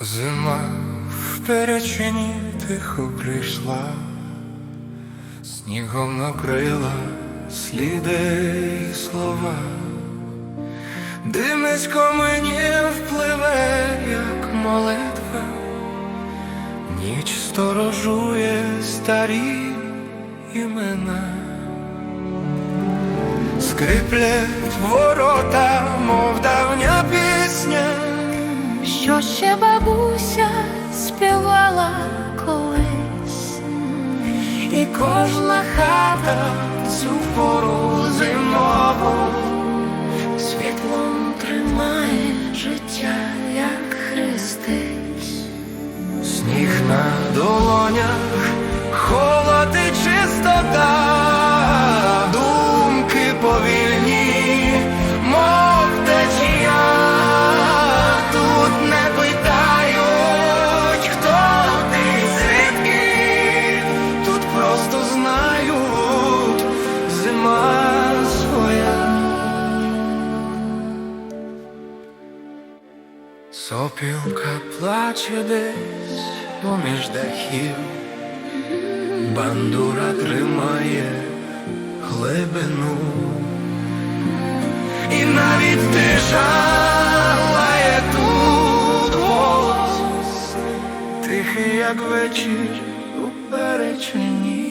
Зима в перечині тихо прийшла, снігом накрила сліди й слова, Димисько мені впливе, як молитва, ніч сторожує старі імена, скриплять ворота, мов давня пісня. що ще колись, І кожна хата цю пору зимову світлом тримає життя, як хрестить. Сніг на долонях, Сопілка плаче десь поміж дахів, бандура тримає глибину, і навіть тиша лає тут голос, тихий, як вечір у перечині.